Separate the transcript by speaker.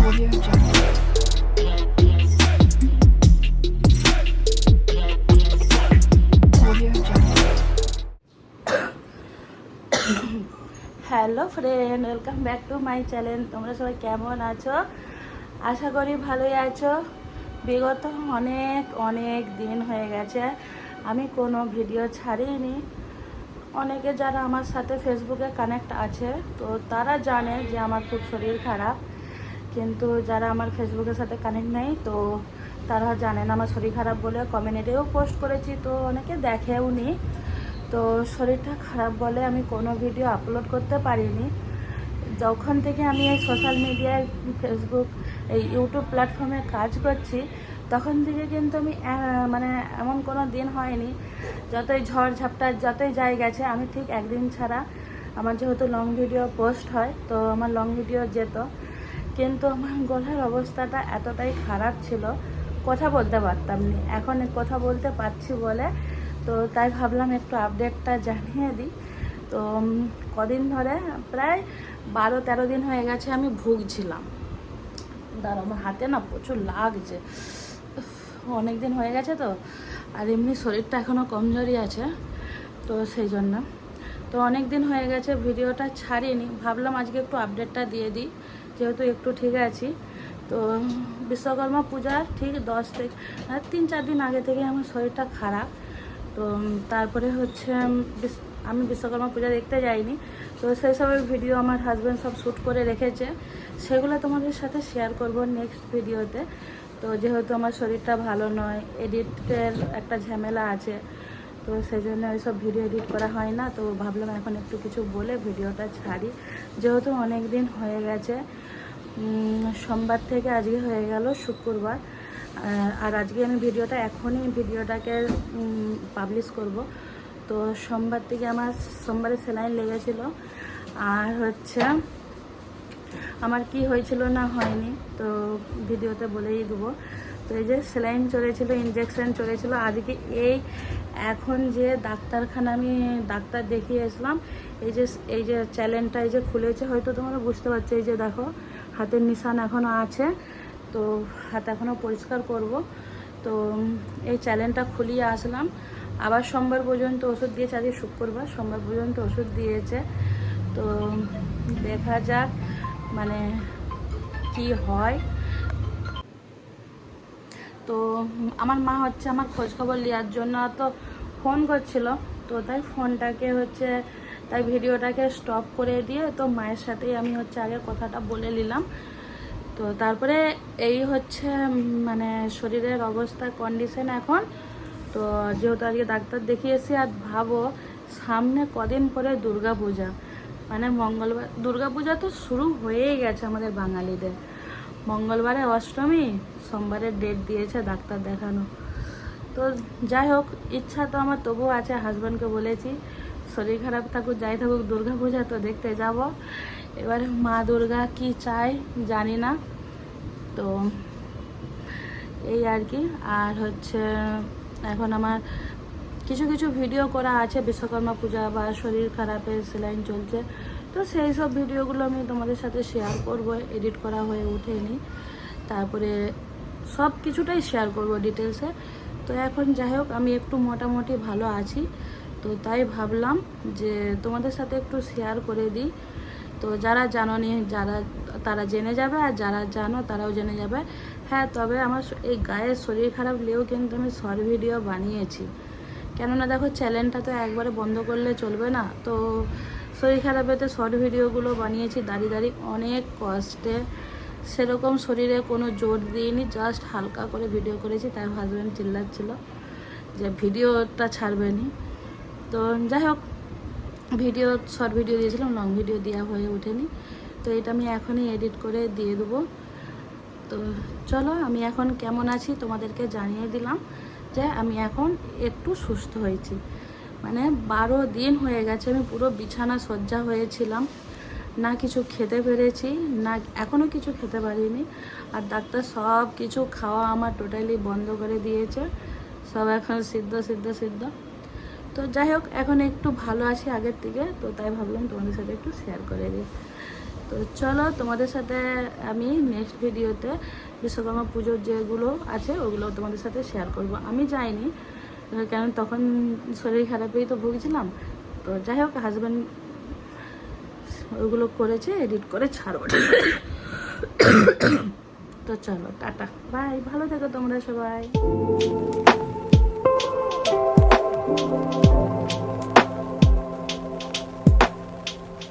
Speaker 1: Hello friend welcome back to my channel তোমরা সবাই কেমন আছো? আশা করি ভালোই আছো। বিগত অনেক অনেক দিন হয়ে গেছে। আমি কোনো ভিডিও ছাড়িনি। অনেকে যারা আমার সাথে ফেসবুকে কানেক্ট আছে, তো তারা জানে যে আমার খুব শরীর খারাপ। কিন্তু যারা আমার ফেসবুকের সাথে কানেক্ট নেই, তো তারা জানে না, আমার শরীর খারাপ বলে কমিউনিটিও পোস্ট করেছি, তো অনেকে দেখেও নি। তো শরীরটা খারাপ বলে আমি কোনো ভিডিও আপলোড করতে পারিনি। যখন থেকে আমি এই সোশ্যাল মিডিয়ায় ফেসবুক এই ইউটিউব প্ল্যাটফর্মে কাজ করছি, তখন থেকে কিন্তু আমি মানে এমন কোনো দিন হয়নি, যতই ঝড় ঝাপটা যতই যাই গেছে, আমি ঠিক একদিন ছাড়া আমার যেহেতু লং ভিডিও পোস্ট হয়, তো আমার লং ভিডিও যেত। কিন্তু আমার গলার অবস্থাটা এতটাই খারাপ ছিল, কথা বলতে পারতাম না। এখন কথা বলতে পারছি বলে, তো তাই ভাবলাম একটু আপডেটটা জানিয়ে দিই। তো কদিন ধরে, প্রায় বারো তেরো দিন হয়ে গেছে আমি ভুগছিলাম। দাঁড়া আমার হাতে না প্রচুর লাগছে। অনেক দিন হয়ে গেছে তো, আর এমনি শরীরটা এখনও কমজোরি আছে, তো সেই জন্য। তো অনেক দিন হয়ে গেছে, ভিডিওটা ছাড়িনি। ভাবলাম আজকে একটু আপডেটটা দিয়ে দিই। যেহেতু একটু ঠিক আছি, তো বিশ্বকর্মা পূজার ঠিক দশ থেকে তিন চার দিন আগে থেকে আমার শরীরটা খারাপ। তো তারপরে হচ্ছে আমি বিশ্বকর্মা পূজা দেখতে যাইনি। তো সেই সবের ভিডিও আমার হাজব্যান্ড সব শ্যুট করে রেখেছে। সেগুলো তোমাদের সাথে শেয়ার করব নেক্সট ভিডিওতে। তো যেহেতু আমার শরীরটা ভালো নয়, এডিটের একটা ঝামেলা আছে, তো সেই জন্য ওইসব ভিডিও এডিট করা হয় না। তো ভাবলাম এখন একটু কিছু বলে ভিডিওটা ছাড়ি। যেহেতু অনেক দিন হয়ে গেছে সোমবার থেকে আজকে হয়ে গেল শুক্রবার। আর আজকে আমি ভিডিওটা এখনই ভিডিওটাকে পাবলিশ করব। তো সোমবার থেকে আমার, সোমবারে সেলাইন লেগেছিল। আর হচ্ছে, আমার কি হয়েছিল না হয়নি, তো ভিডিওতে বলেই দেবো। তো এই যে সেলাইন চলেছিল ইঞ্জেকশন চলেছিল। আজকে এই, এখন যে ডাক্তারখানা আমি ডাক্তার দেখিয়ে আসলাম এই যে এই যে চ্যালেঞ্জটা এই যে খুলেছে, হয়তো তোমরা বুঝতে পারছ। এই যে দেখো হাতের নিশান এখনও আছে, তো হাত এখনও পরিষ্কার করব। তো এই চ্যালেঞ্জটা খুলিয়ে আসলাম। আবার সোমবার পর্যন্ত ওষুধ দিয়েছে, আজকে শুক্রবার, সোমবার পর্যন্ত ওষুধ দিয়েছে। তো দেখা যাক মানে কি হয়। তো আমার মা হচ্ছে আমার খোঁজখবর নেওয়ার জন্য, তো ফোন করছিল। তো তাই ফোনটাকে হচ্ছে, তাই ভিডিওটাকে স্টপ করে দিয়ে তো মায়ের সাথেই আমি হচ্ছে আগে কথাটা বলে নিলাম। তো তারপরে এই হচ্ছে মানে শরীরের অবস্থা কন্ডিশন এখন। তো যেহেতু আজকে ডাক্তার দেখিয়েছি আর ভাবো, সামনে কদিন পরে দুর্গা পূজা মানে মঙ্গলবার দুর্গা পূজা তো শুরু হয়েই গেছে আমাদের বাঙালিদের। মঙ্গলবারে অষ্টমী, সোমবারে ডেট দিয়েছে ডাক্তার দেখানো। তো যাই হোক, ইচ্ছা তো আমার তবুও আছে হাজব্যান্ডকে বলেছি, শরীর খারাপ থাকুক, যাই থাকুক, দুর্গা পূজা তো দেখতে যাব। এবারে মা দুর্গা কি চায় জানি না, তো এই আর কি। আর হচ্ছে, এখন আমার কিছু কিছু ভিডিও করা আছে, বিশ্বকর্মা পূজা বা শরীর খারাপের সেলাইন চলছে। তো সেই সব ভিডিওগুলো আমি তোমাদের সাথে শেয়ার করব এডিট করা হয়ে ওঠেনি। তারপরে সব কিছুটাই শেয়ার করব ডিটেলসে তো এখন যাই হোক, আমি একটু মোটামুটি ভালো আছি। তো তাই ভাবলাম যে তোমাদের সাথে একটু শেয়ার করে দিই। তো যারা জানো নি যারা, তারা জেনে যাবে আর যারা জানো তারাও জেনে যাবে। হ্যাঁ তবে আমার এই গায়ের শরীর খারাপ নিয়েও কিন্তু আমি শর্ট ভিডিও বানিয়েছি। কেননা দেখো চ্যানেলটা তো একবারে বন্ধ করলে চলবে না। তো শরীর খারাপেতে শর্ট ভিডিওগুলো বানিয়েছি দাঁড়িয়ে দাঁড়িয়ে অনেক কষ্টে। সেরকম শরীরে কোনো জোর দিইনি জাস্ট হালকা করে ভিডিও করেছি, তার হাজব্যান্ড চিল্লাচ্ছিল যে ভিডিওটা ছাড়বেনি তো যাই হোক ভিডিও শর্ট ভিডিও দিয়েছিলাম লং ভিডিও দেওয়া হয়ে ওঠেনি। তো এটা আমি এখনই এডিট করে দিয়ে দেবো। তো চলো, আমি এখন কেমন আছি তোমাদেরকে জানিয়ে দিলাম যে আমি এখন একটু সুস্থ হয়েছি। মানে বারো দিন হয়ে গেছে, আমি পুরো বিছানা সজ্জা হয়েছিলাম। না কিছু খেতে পেরেছি, না এখনও কিছু খেতে পারিনি। আর ডাক্তার সব কিছু খাওয়া আমার টোটালি বন্ধ করে দিয়েছে। সব এখন সিদ্ধ সিদ্ধ সিদ্ধ। তো যাই হোক, এখন একটু ভালো আছি আগের থেকে, তো তাই ভাবলাম তোমাদের সাথে একটু শেয়ার করে দিই। তো চলো তোমাদের সাথে আমি নেক্সট ভিডিওতে বিশ্বকর্মা পুজোর যেগুলো আছে, ওগুলো তোমাদের সাথে শেয়ার করব। আমি যাইনি, কেন তখন শরীর খারাপেই তো ভুগছিলাম। তো যাই হোক হাজব্যান্ড ওইগুলো করেছে এডিট করে ছাড়বো। তো চলো টাটা। বাই ভালো থেকো তোমরা সবাই।